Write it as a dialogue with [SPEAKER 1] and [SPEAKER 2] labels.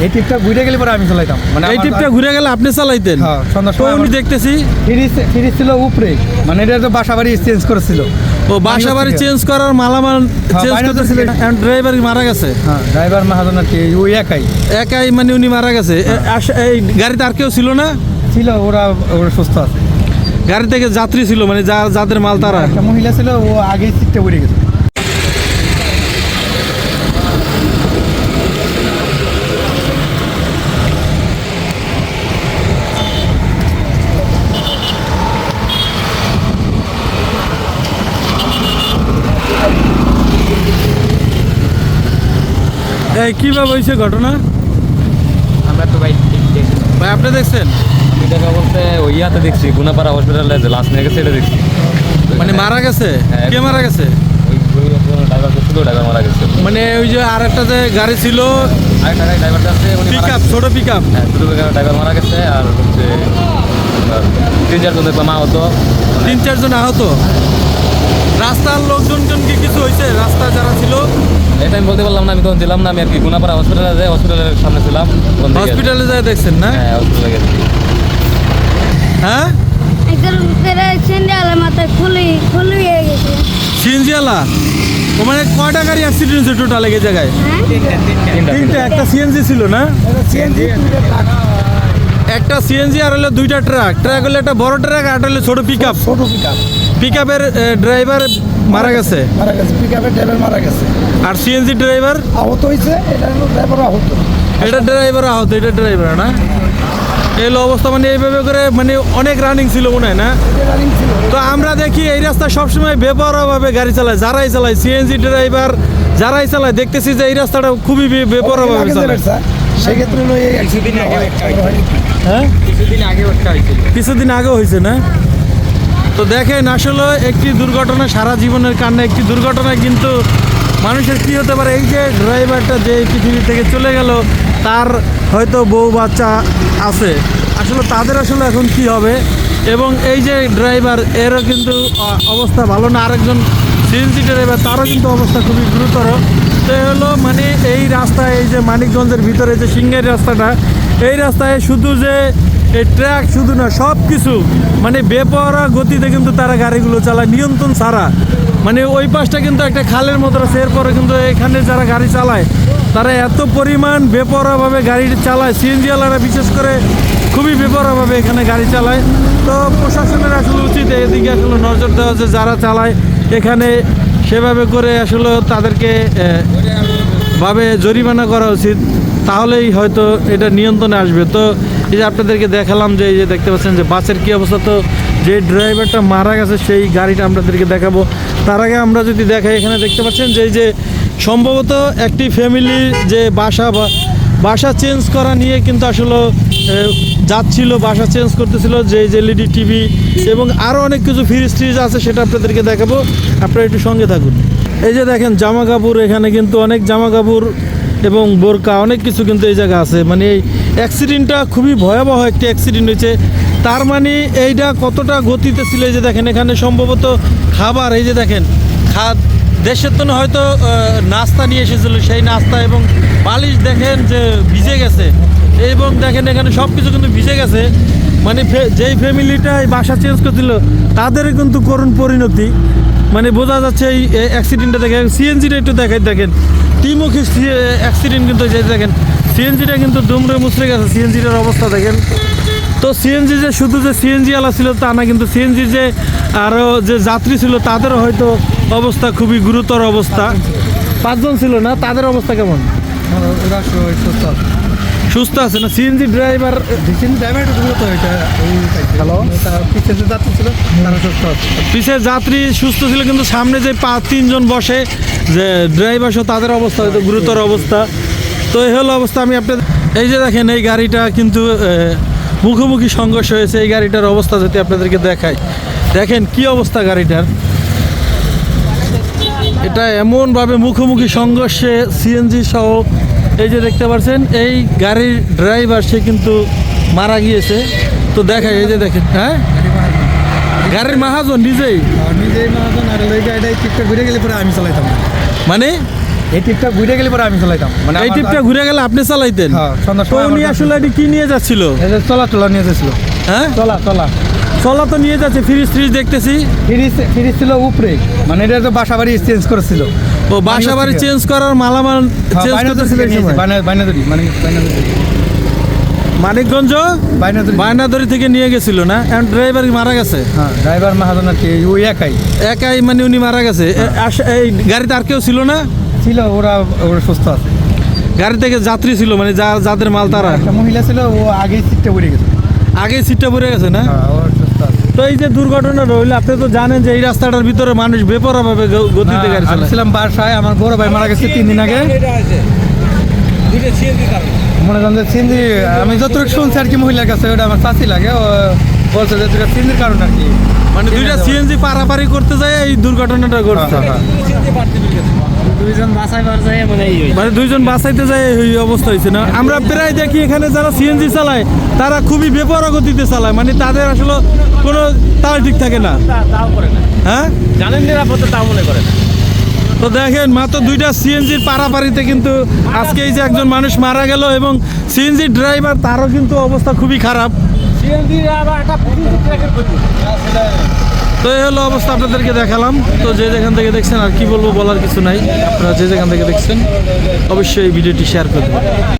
[SPEAKER 1] এই টিপটা ঘুরে গেলে পরে আমি চালাইতাম। মানে
[SPEAKER 2] এই টিপটা ঘুরে গেলে আপনি চালাইতেন?
[SPEAKER 1] হ্যাঁ, সময়
[SPEAKER 2] উনি দেখতেছি।
[SPEAKER 1] ফ্রিজ ফ্রিজ ছিল উপরে। মানে এটা তো বাসা বাড়ি চেঞ্জ করেছিল।
[SPEAKER 2] ও বাসা বাড়ি চেঞ্জ করার মালামাল চেঞ্জ করতেছিল। ড্রাইভার মারা গেছে।
[SPEAKER 1] হ্যাঁ ড্রাইভার মাহাজন আর কি ওই একাই।
[SPEAKER 2] একাই মানে উনি মারা গেছে। এ- এই গাড়িতে আর কেউ ছিল না?
[SPEAKER 1] ছিল ওরা ওরা সুস্থ আছে।
[SPEAKER 2] গাড়ি থেকে যাত্রী ছিল মানে যাদের মাল তারা।
[SPEAKER 1] একটা মহিলা ছিল ও আগে সিটটা পড়ে গেছে।
[SPEAKER 2] কীভাবে হয়েছে ঘটনা?
[SPEAKER 3] আমরা তো ভাই দেখছি।
[SPEAKER 2] ভাই আপনি দেখছেন?
[SPEAKER 3] আমি দেখা বলতে ওই ইয়াতে দেখছি গুনাপাড়া হসপিটালে যে নিয়ে গেছে এটা দেখছি।
[SPEAKER 2] মানে মারা গেছে?
[SPEAKER 3] হ্যাঁ।
[SPEAKER 2] কে মারা গেছে? মানে ওই যে আর একটা যে গাড়ি ছিল পিক আপ ছোট পিক আপ
[SPEAKER 3] ড্রাইভার মারা গেছে আর হচ্ছে তিন চারজন দেখলাম আহত।
[SPEAKER 2] তিন চারজন আহত? রাস্তার লোকজন কি কিছু হয়েছে? রাস্তা যারা ছিল?
[SPEAKER 3] এটা আমি বলতে পারলাম না আমি তখন ছিলাম না আমি আর কি গুনাপাড়া হসপিটালে যাই হসপিটালের সামনে ছিলাম
[SPEAKER 2] হসপিটালে যায় দেখছেন না?
[SPEAKER 3] হ্যাঁ হসপিটালে গেছি।
[SPEAKER 2] হ্যাঁ?
[SPEAKER 4] হয়ে গেছে।
[SPEAKER 2] সিএনজিওয়ালা ও কয়টা গাড়ি অ্যাক্সিডেন্ট হয়েছে টোটাল এই জায়গায়?
[SPEAKER 3] তিনটা।
[SPEAKER 2] একটা সিএনজি ছিল না? একটা সিএনজি আর হলো দুইটা ট্রাক। ট্রাক হলো একটা বড় ট্রাক আর হলো ছোট পিক আপ
[SPEAKER 5] ছোট পিক আপ
[SPEAKER 2] পিক আপের ড্রাইভার মারা গেছে?
[SPEAKER 5] মারা গেছে পিক আপের ড্রাইভার মারা গেছে।
[SPEAKER 2] আর সিএনজি ড্রাইভার
[SPEAKER 5] আহত হয়েছে এটা ড্রাইভার আহত।
[SPEAKER 2] এটা ড্রাইভার আহত এটা ড্রাইভার না? এই অবস্থা মানে এইভাবে করে মানে অনেক রানিং ছিল মনে হয় না? তো আমরা দেখি এই রাস্তা সবসময় বেপরোয়াভাবে গাড়ি চালায় যারাই চালায় সিএনজি ড্রাইভার যারাই চালায় দেখতেছি যে এই রাস্তাটা খুবই বেপরোয়াভাবে চালায়।
[SPEAKER 5] সেক্ষেত্রে
[SPEAKER 2] হ্যাঁ?
[SPEAKER 3] কিছুদিন আগে একটা
[SPEAKER 2] কিছুদিন আগে হয়েছে না? তো দেখেন, আসলে একটি দুর্ঘটনা সারা জীবনের কারণে একটি দুর্ঘটনা কিন্তু মানুষের কী হতে পারে? এই যে ড্রাইভারটা যে পৃথিবী থেকে চলে গেল, তার হয়তো বউ বাচ্চা আছে। আসলে তাদের আসলে এখন কি হবে? এবং এই যে ড্রাইভার, এরও কিন্তু অবস্থা ভালো না। আরেকজন সিএনজি ড্রাইভার, তারও কিন্তু অবস্থা খুবই গুরুতর। তো হলো মানে এই রাস্তায়, এই যে মানিকগঞ্জের ভিতরে যে সিংহের রাস্তাটা, এই রাস্তায় শুধু যে এই ট্র্যাক শুধু না সব কিছু মানে বেপরা গতিতে কিন্তু তারা গাড়িগুলো চালায়, নিয়ন্ত্রণ ছাড়া। মানে ওই পাশটা কিন্তু একটা খালের মতো আছে, এরপরে কিন্তু এখানে যারা গাড়ি চালায়, তারা এত পরিমাণ বেপরাভাবে গাড়ি চালায়। সিএনজিওয়ালারা বিশেষ করে খুবই বেপরাভাবে এখানে গাড়ি চালায়। তো প্রশাসনের আসলে উচিত এদিকে আসলে নজর দেওয়া যে যারা চালায়, এখানে সেভাবে করে আসলে তাদেরকে ভাবে জরিমানা করা উচিত। তাহলেই হয়তো এটা নিয়ন্ত্রণে আসবে। তো এই যে আপনাদেরকে দেখালাম যে, এই যে দেখতে পাচ্ছেন যে বাসের কী অবস্থা। তো যে ড্রাইভারটা মারা গেছে, সেই গাড়িটা আপনাদেরকে দেখাবো। তার আগে আমরা যদি দেখাই, এখানে দেখতে পাচ্ছেন যে, এই যে সম্ভবত একটি ফ্যামিলির যে বাসা, বা বাসা চেঞ্জ করা নিয়ে কিন্তু আসলে যাচ্ছিল, বাসা চেঞ্জ করতেছিল, যে যে এলইডি টিভি এবং আরও অনেক কিছু ফ্রিজ ট্রিজ আছে, সেটা আপনাদেরকে দেখাবো। আপনারা একটু সঙ্গে থাকুন। এই যে দেখেন জামা কাপড় এখানে কিন্তু অনেক জামা কাপড় এবং বোরকা, অনেক কিছু কিন্তু এই জায়গা আছে। মানে এই অ্যাক্সিডেন্টটা খুবই ভয়াবহ একটি অ্যাক্সিডেন্ট হয়েছে। তার মানে এইটা কতটা গতিতে ছিল যে দেখেন, এখানে সম্ভবত খাবার, এই যে দেখেন, খাদ দেশের তো হয়তো নাস্তা নিয়ে এসেছিল, সেই নাস্তা এবং বালিশ দেখেন যে ভিজে গেছে। এবং দেখেন এখানে সব কিছু কিন্তু ভিজে গেছে। মানে যেই ফ্যামিলিটা এই বাসা চেঞ্জ করছিল তাদের কিন্তু করুণ পরিণতি। মানে বোঝা যাচ্ছে এই অ্যাক্সিডেন্টটা দেখে সিএনজিটা একটু দেখাই, দেখেন। ত্রিমুখী অ্যাক্সিডেন্ট কিন্তু দেখেন। সিএনজিটা কিন্তু দুমড়ে মুচড়ে গেছে সিএনজিটার অবস্থা দেখেন। তো সিএনজি যে শুধু যে সিএনজি আলা ছিল তা না কিন্তু সিএনজি যে আরও যে যাত্রী ছিল তাদেরও হয়তো অবস্থা খুবই গুরুতর অবস্থা। পাঁচজন ছিল না তাদের অবস্থা কেমন?
[SPEAKER 1] সুস্থ আছে
[SPEAKER 2] না? সিএনজি ড্রাইভার
[SPEAKER 1] দেখছেন ড্রাইভারটা তো তো এটা ওই হ্যালো তার পিছনে যে যাত্রী সুস্থ
[SPEAKER 2] পিছের যাত্রী সুস্থ ছিল কিন্তু সামনে যে পাঁচ তিনজন বসে যে ড্রাইভার সহ তাদের অবস্থা হয়তো গুরুতর অবস্থা। তো এই হলো অবস্থা আমি আপনাদের এই যে দেখেন এই গাড়িটা কিন্তু মুখোমুখি সংঘর্ষ হয়েছে। এই গাড়িটার অবস্থা যদি আপনাদেরকে দেখাই। দেখেন কি অবস্থা গাড়িটার। এটা এমনভাবে মুখোমুখি সংঘর্ষে সিএনজি সহ এই যে দেখতে পাচ্ছেন এই গাড়ির ড্রাইভার সে কিন্তু মারা গিয়েছে। তো দেখাই এই যে দেখেন হ্যাঁ? গাড়ির মাহাজন নিজেই।
[SPEAKER 1] নিজেই মাহাজন আর ওই গাড়িটা টিপটা ঘুরে গেলে পরে আমি চালাইতাম।
[SPEAKER 2] মানে?
[SPEAKER 1] এই টিপটা ঘুরে গেলে পরে আমি চালাইতাম। মানে
[SPEAKER 2] এই টিপটা ঘুরে গেলে আপনি চালাইতেন?
[SPEAKER 1] হ্যাঁ সন্ধ্যার
[SPEAKER 2] তো
[SPEAKER 1] সময়
[SPEAKER 2] উনি আসলে এটি কি নিয়ে যাচ্ছিল?
[SPEAKER 1] চলা চলা নিয়ে যাচ্ছিল।
[SPEAKER 2] হ্যাঁ?
[SPEAKER 1] চলা চলা।
[SPEAKER 2] চলা তো নিয়ে যাচ্ছে ফ্রিজ ফ্রিজ দেখতেছি।
[SPEAKER 1] ফ্রিজ ফ্রিজ ছিল উপরে। মানে এটা তো বাসা বাড়ি চেঞ্জ করেছিল।
[SPEAKER 2] ও বাসা বাড়ি চেঞ্জ করার মালামাল চেঞ্জ করতেছিল
[SPEAKER 1] মানে
[SPEAKER 2] মানিকগঞ্জ?
[SPEAKER 1] বাইনাদুরি
[SPEAKER 2] বায়নাদরি থেকে নিয়ে গেছিল না? এখন ড্রাইভার মারা গেছে?
[SPEAKER 1] হ্যাঁ ড্রাইভার মাহাজন আর কি ওই একাই।
[SPEAKER 2] একাই মানে উনি মারা গেছে। এ- এই গাড়িতে আর কেউ ছিল না?
[SPEAKER 1] ছিল ওরা ওরা সুস্থ আছে।
[SPEAKER 2] গাড়ি থেকে যাত্রী ছিল মানে যা যাদের মাল তারা?
[SPEAKER 1] একটা মহিলা ছিল ও আগেই সিটটা পড়ে গেছে।
[SPEAKER 2] আগে সিটটা পড়ে গেছে না?
[SPEAKER 1] হ্যাঁ ও
[SPEAKER 2] তো এই যে দুর্ঘটনা রইল আপনি তো জানেন যে এই রাস্তাটার ভিতরে মানুষ বেপরা ভাবে গতিতে গাড়ি
[SPEAKER 1] না, আমি
[SPEAKER 2] চালায়।
[SPEAKER 1] ছিলাম বাসায় আমার বড় ভাই মারা গেছে তিন দিন আগে। মনে করেন যে সিন্ধি আমি যতটুকু শুনছি আর কি মহিলার কাছে ওটা আমার চাষি লাগে ও বলছে যে দুটা সিন্ধির কারণ আর কি।
[SPEAKER 2] মানে দুইটা সিএনজি পারাপারি করতে যায় এই দুর্ঘটনাটা ঘটছে।
[SPEAKER 1] হ্যাঁ,
[SPEAKER 3] দুইজন বাসায় যায় মানে
[SPEAKER 2] মানে দুইজন বাঁচাইতে যায় এই অবস্থা হয়েছে না? আমরা প্রায় দেখি এখানে যারা সিএনজি চালায় তারা খুবই বেপরা গতিতে চালায়। মানে তাদের আসলে কোনো তাল ঠিক থাকে না।
[SPEAKER 3] তাও করে না।
[SPEAKER 2] হ্যাঁ?
[SPEAKER 3] জানেন নিরাপত্তা তাও মনে করে না।
[SPEAKER 2] তো দেখেন মাত্র দুইটা সিএনজির পারাপারিতে কিন্তু আজকে এই যে একজন মানুষ মারা গেল এবং সিএনজি ড্রাইভার তারও কিন্তু অবস্থা খুবই খারাপ। তো এই হলো অবস্থা আপনাদেরকে দেখালাম। তো যে যেখান থেকে দেখছেন আর কি বলব বলার কিছু নাই। আপনারা যে যেখান থেকে দেখছেন, অবশ্যই এই ভিডিওটি শেয়ার করবেন